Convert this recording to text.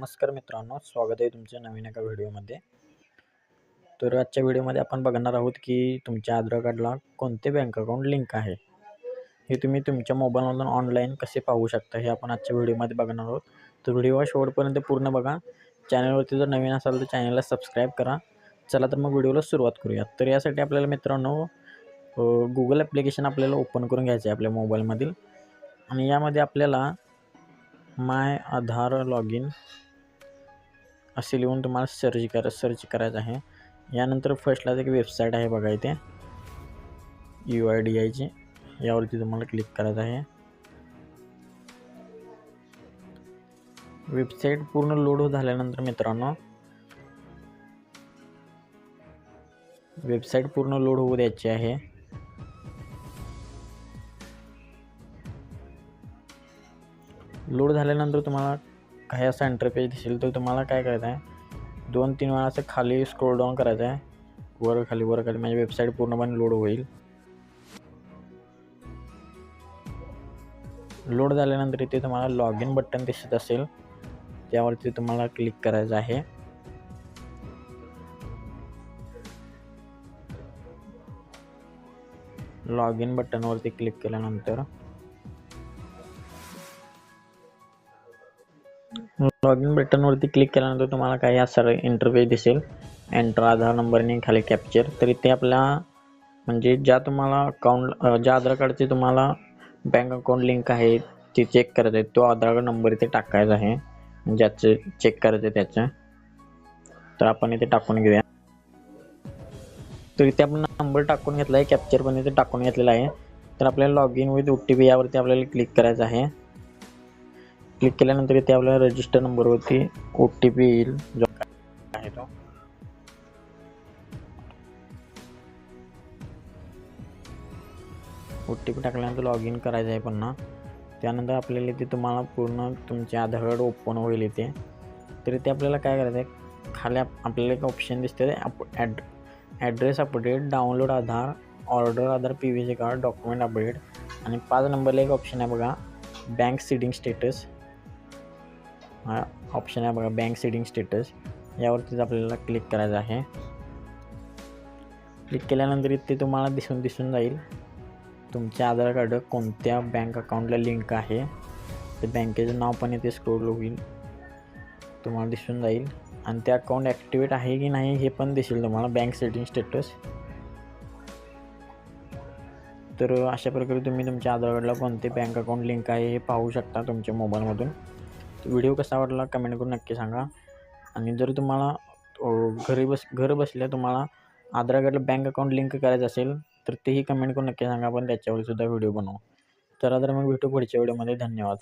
नमस्कार मित्रांनो स्वागत आहे तुमच्या नवीन एका व्हिडिओमध्ये. तर आजच्या व्हिडिओमध्ये आपण बघणार आहोत की तुमच्या आधार कार्डला कोणते बँक अकाउंट लिंक आहे? हे तुम्ही तुमच्या मोबाईलमधून ऑनलाईन कसे पाहू शकता हे आपण आजच्या व्हिडिओमध्ये बघणार आहोत. तर व्हिडिओ शेवटपर्यंत पूर्ण बघा. चॅनलवरती जर नवीन असाल तर चॅनलला सबस्क्राईब करा. चला तर मग व्हिडिओला सुरुवात करूया. तर यासाठी आपल्याला मित्रांनो गुगल ॲप्लिकेशन आपल्याला ओपन करून घ्यायचं आहे आपल्या मोबाईलमधील. आणि यामध्ये आपल्याला माय आधार लॉग इन असे लिहून तुम्हाला सर्च करा सर्च करायचं आहे. यानंतर फर्स्टलाच एक वेबसाईट आहे बघा इथे. यू आय डी आयची यावरती तुम्हाला क्लिक करायचं आहे. वेबसाईट पूर्ण लोड झाल्यानंतर मित्रांनो वेबसाईट पूर्ण लोड होऊ द्यायची आहे. लोड झाल्यानंतर तुम्हाला काही असा इंटरफेस दिसेल तर तुम्हाला काय करायचं आहे? दोन तीन वेळा असं खाली स्क्रोल डाऊन करायचं आहे. वर खाली वर खाली. म्हणजे वेबसाईट पूर्णपणे लोड होईल. लोड झाल्यानंतर इथे तुम्हाला लॉग इन बटन दिसत असेल. त्यावरती तुम्हाला क्लिक करायचं आहे. लॉग इन बटनवरती क्लिक केल्यानंतर लॉग इन बटनवरती क्लिक केल्यानंतर तुम्हाला काही असं इंटरव्ह्यू दिसेल. एंटर आधार नंबरने खाली कॅप्चर तर इथे आपल्या म्हणजे ज्या तुम्हाला अकाउंट ज्या आधार कार्डचे तुम्हाला बँक अकाउंट लिंक आहे ते चेक करायचं आहे तो आधार कार्ड नंबर इथे टाकायचा आहे. ज्याचं चेक करायचं आहे त्याचं. तर आपण इथे टाकून घेऊया. तर इथे आपण नंबर टाकून घेतला आहे कॅप्चर पण इथे टाकून घेतलेला आहे. तर आपल्याला log in with O T P यावरती आपल्याला क्लिक करायचं आहे. क्लिक केल्यानंतर इथे आपल्याला रजिस्टर नंबरवरती ओ टी पी येईल. जो आहे तो. ओ टी पी टाकल्यानंतर लॉग इन करायचं आहे पुन्हा. त्यानंतर आपल्याला इथे तुम्हाला पूर्ण तुमचे आधार कार्ड ओपन होईल इथे. तर इथे आपल्याला काय करायचं आहे? खाली आपल्याला एक ऑप्शन दिसते add address update download Aadhaar order Aadhaar P V C card document update आणि पाच नंबरला एक ऑप्शन आहे बघा. बँक सीडिंग स्टेटस हा ऑप्शन आहे बघा बँक सेटिंग स्टेटस यावरतीच आपल्याला क्लिक करायचं आहे. क्लिक केल्यानंतर इथे तुम्हाला दिसून दिसून जाईल तुमचे आधार कार्ड कोणत्या बँक अकाउंटला लिंक आहे. ते बँकेचं नाव पण इथे स्क्रोल होईल. तुम्हाला दिसून जाईल. आणि ते अकाउंट ॲक्टिवेट आहे की नाही हे पण दिसेल तुम्हाला बँक सेटिंग स्टेटस तर अशा प्रकारे तुम्ही तुमच्या आधार कार्डला कोणते बँक अकाउंट लिंक आहे हे पाहू शकता तुमच्या मोबाईलमधून व्हिडिओ कसा आवडला कमेंट करून नक्की सांगा. आणि जर तुम्हाला घरी बस घर बसल्या तुम्हाला आधार कार्डला बँक अकाउंट लिंक करायचं असेल तर तेही कमेंट करून नक्की सांगा आपण त्याच्यावर सुद्धा व्हिडिओ बनवू. चला तर मग भेटू पुढच्या व्हिडिओमध्ये. धन्यवाद.